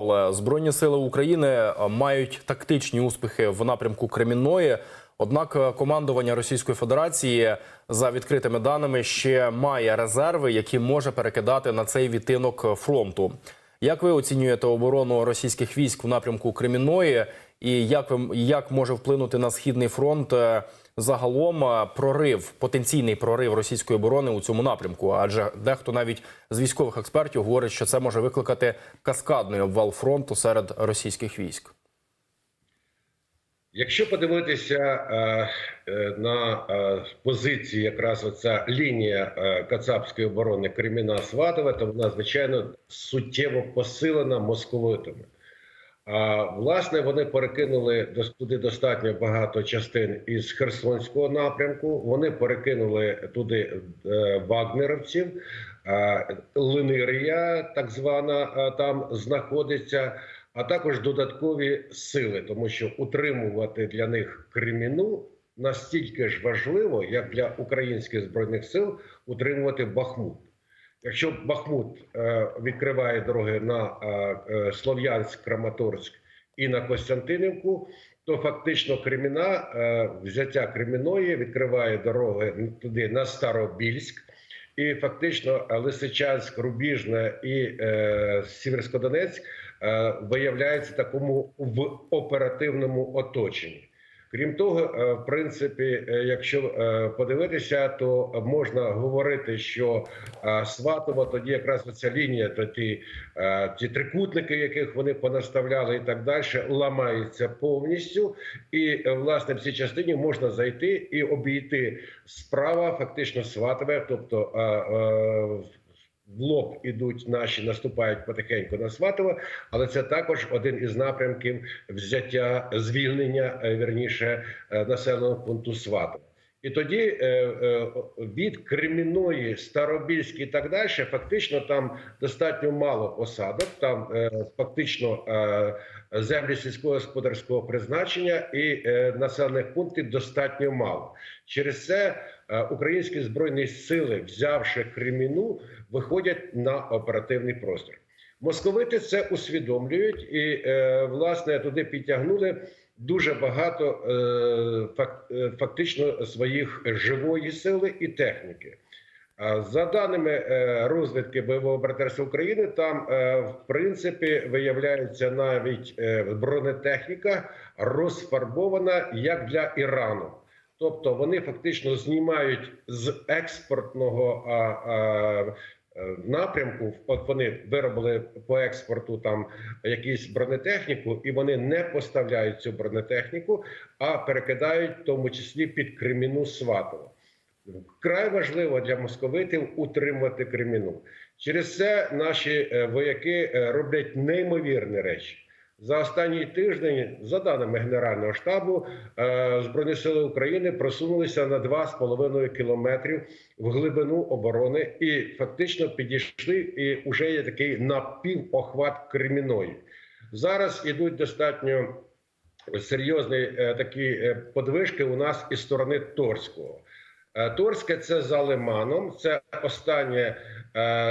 Але Збройні сили України е, мають тактичні успіхи в напрямку Кремінної. Однак е, командування Російської Федерації за відкритими даними ще має резерви, які може перекидати на цей відтинок фронту. Як ви оцінюєте оборону російських військ в напрямку Кремінної, і як ви як може вплинути на східний фронт е, загалом е, прорив, потенційний прорив російської оборони у цьому напрямку? Адже дехто навіть з військових експертів говорить, що це може викликати каскадний обвал фронту серед російських військ. Якщо подивитися е, е, на позиції, якраз оця лінія Кацапської оборони Креміна Сватова, то вона звичайно суттєво посилена московитами. А власне вони перекинули до- туди достатньо багато частин із Херсонського напрямку. Вони перекинули туди е, вагнеровців. Линирія, так звана, е, там знаходиться, а також додаткові сили, тому що утримувати для них Креміну настільки ж важливо, як для українських збройних сил утримувати Бахмут. Якщо Бахмут е, відкриває дороги на е, е, Слов'янськ, Краматорськ і на Костянтинівку, то фактично Креміна, взяття Креміної відкриває дороги туди на Старобільськ. І фактично Лисичанськ, Рубіжне і е, Сіверськодонецьк е, виявляються такому в оперативному оточенні. Крім того, е, в принципі, е, якщо е, подивитися, то можна говорити, що Сватово тоді якраз оця лінія, то ті, ті трикутники, яких вони понаставляли, і так далі, ламаються повністю. І власне в цій частині можна зайти і обійти справа, фактично Сватове, тобто. Е, е, в лоб ідуть наші, наступають потихеньку на Сватово, але це також один із напрямків взяття звільнення верніше вірніше е, населеного пункту Сватово. І тоді е, е, від Креміної, Старобільськ і так далі, фактично там достатньо мало посадок. Там е, фактично землі сільськогосподарського призначення і населених пунктів достатньо мало. Через це українські збройні сили, взявши Креміну, виходять на оперативний простір. Московити це усвідомлюють і е, власне туди підтягнули дуже багато е, е, фактично своїх живої сили і техніки. За даними розвідки бойового братерства України, там в принципі виявляється навіть бронетехніка розфарбована як для Ірану. Тобто вони фактично знімають з експортного напрямку. От вони виробили по експорту там якусь бронетехніку, і вони не поставляють цю бронетехніку, а перекидають в тому числі під Креміну Сватово. Вкрай важливо для московитів утримувати Креміну. Через це наші е, вояки е, роблять неймовірні речі. За останній тиждень, за даними Генерального штабу, е, Збройні сили України просунулися на 2,5 кілометрів в глибину оборони і фактично підійшли. І вже є такий напівохват Креміної. Зараз ідуть достатньо серйозні е, такі е, подвижки у нас із сторони Торського. Торське це за Лиманом, це останнє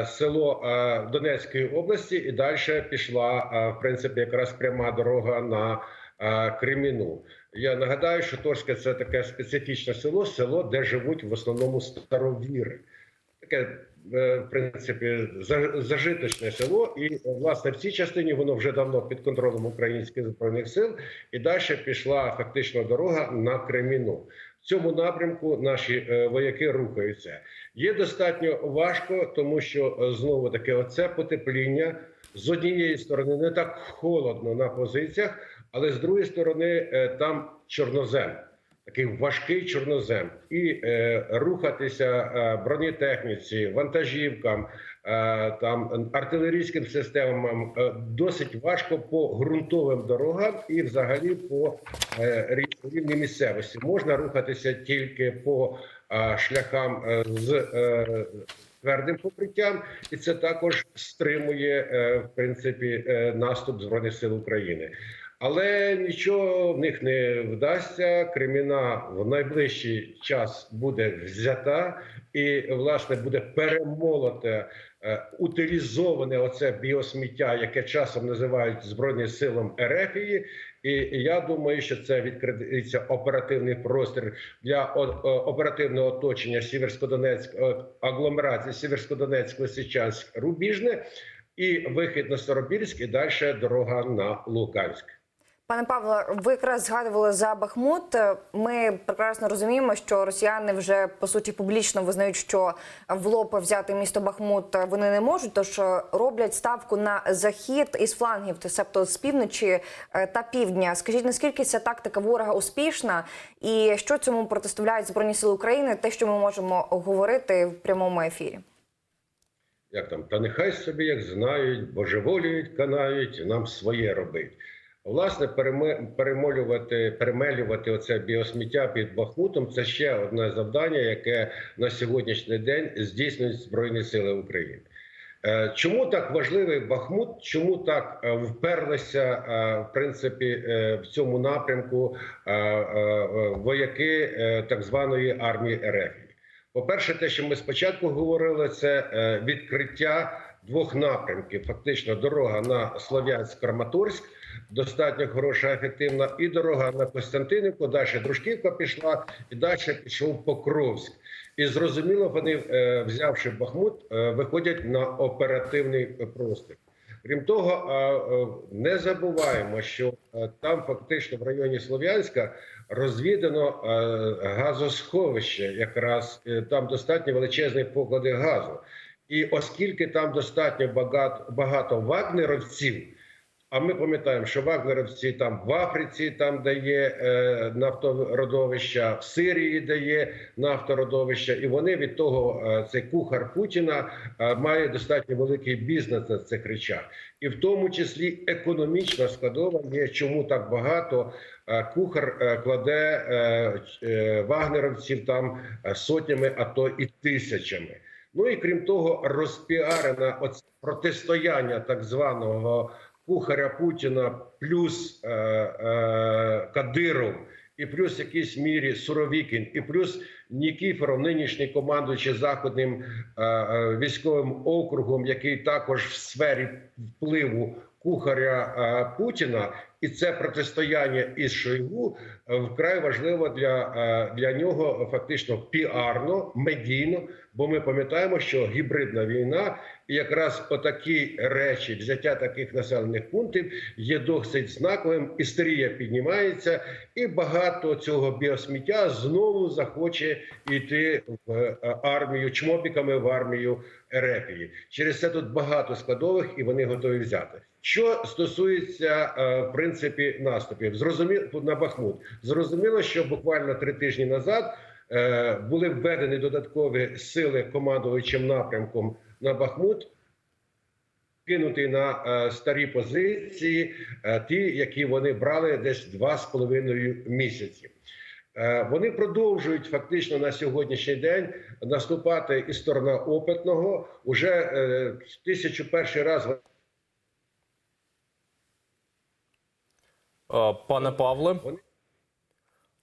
село е, Донецької області, і далі пішла е, в принципі якраз пряма дорога на е, Креміну. Я нагадаю, що Торське це таке специфічне село, село, де живуть в основному старовіри. Таке, е, в принципі, зажиточне село, і е, власне в цій частині воно вже давно під контролем українських збройних сил, і далі пішла фактично дорога на Креміну. В цьому напрямку наші е, вояки рухаються. Є достатньо важко, тому що е, знову таки оце потепління з однієї сторони не так холодно на позиціях, але з другої сторони е, там чорнозем. Такий важкий чорнозем, і е, рухатися е, бронетехніці, вантажівкам, там артилерійським системам е, досить важко по ґрунтовим дорогам і взагалі по е, рівні місцевості. Можна рухатися тільки по е, шляхам е, з е, твердим покриттям, і це також стримує е, в принципі е, наступ збройних сил України. Але нічого в них не вдасться. Креміна в найближчий час буде взята і власне буде перемолота е, утилізоване оце біосміття, яке часом називають збройним силам Ерефії. І я думаю, що це відкриється оперативний простір для о- оперативного оточення Сіверськодонецьк е, агломерації Сіверськодонецьк, Лисичанськ, Рубіжне і вихід на Старобільськ, і далі дорога на Луганськ. Пане Павло, ви якраз згадували за Бахмут. Ми прекрасно розуміємо, що росіяни вже по суті публічно визнають, що в лоб взяти місто Бахмут вони не можуть, тож роблять ставку на захід із флангів, себто з півночі е, та півдня. Скажіть, наскільки ця тактика ворога успішна, і що цьому протиставляють збройні сили України? Те, що ми можемо говорити в прямому ефірі. як там, та нехай собі як знають, божеволюють, канають, нам своє робить. Власне, перемолювати, перемелювати оце біосміття під Бахмутом це ще одне завдання, яке на сьогоднішній день здійснюють Збройні Сили України. Е, Чому так важливий Бахмут? Чому так е, вперлися е, в принципі в цьому напрямку вояки так званої армії РФ? По-перше, те, що ми спочатку говорили, це відкриття двох напрямків. Фактично, дорога на Слов'янськ-Краматорськ достатньо хороша, ефективна, і дорога на Костянтинівку. Далі Дружківка пішла, і далі пішов Покровськ. І зрозуміло, вони, е, взявши Бахмут, е, виходять на оперативний простір. Крім того, е, не забуваємо, що там фактично в районі Слов'янська розвідано газосховище, якраз там достатньо величезні поклади газу. І оскільки там достатньо багато, багато вагнеровців, а ми пам'ятаємо, що вагнеровці там в Африці, там де є е, нафтородовища, в Сирії де є нафтородовища, і вони від того, е, цей кухар Путіна е, має достатньо великий бізнес на цих речах, і в тому числі економічна складова є, чому так багато е, кухар е, кладе е, е, вагнеровців там е, сотнями, а то і тисячами. Ну і крім того, розпіарена оце протистояння так званого кухаря Путіна плюс е, е, Кадиров, і плюс в мірі Суровікін, і плюс Нікіфоров, нинішній командуючий заходним е, е, військовим округом, який також в сфері впливу кухаря е, Путіна, і це протистояння із Шойгу е, вкрай важливо для, е, для нього фактично піарно, медійно. Бо ми пам'ятаємо, що гібридна війна і якраз отакі речі, взяття таких населених пунктів є досить знаковим. Істерія піднімається, і багато цього біосміття знову захоче йти в е, армію чмобіками в армію Ерефії. Через це тут багато складових, і вони готові взяти. Що стосується е, в принципі наступів, зрозуміло на Бахмут. Зрозуміло, що буквально три тижні назад е, були введені додаткові сили командувачем напрямком на Бахмут. Кинути на е, старі позиції, е, ті, які вони брали десь два з половиною місяці. Е, Вони продовжують фактично на сьогоднішній день наступати із сторона опитного. Уже е, тисячу перший раз Пане Павле, е,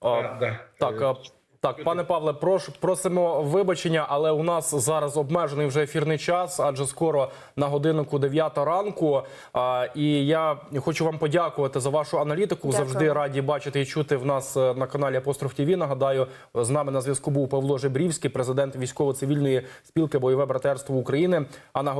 А, да. так, Е, е, так, пане Павле, прошу просимо вибачення, але у нас зараз обмежений вже ефірний час, адже скоро на годиннику 9 ранку. А, І я хочу вам подякувати за вашу аналітику. Дякую. Завжди раді бачити і чути в нас е, на каналі Апостроф ТВ. Нагадаю, з нами на зв'язку був Павло Жебрівський, президент військово-цивільної спілки Бойове братерство України. А на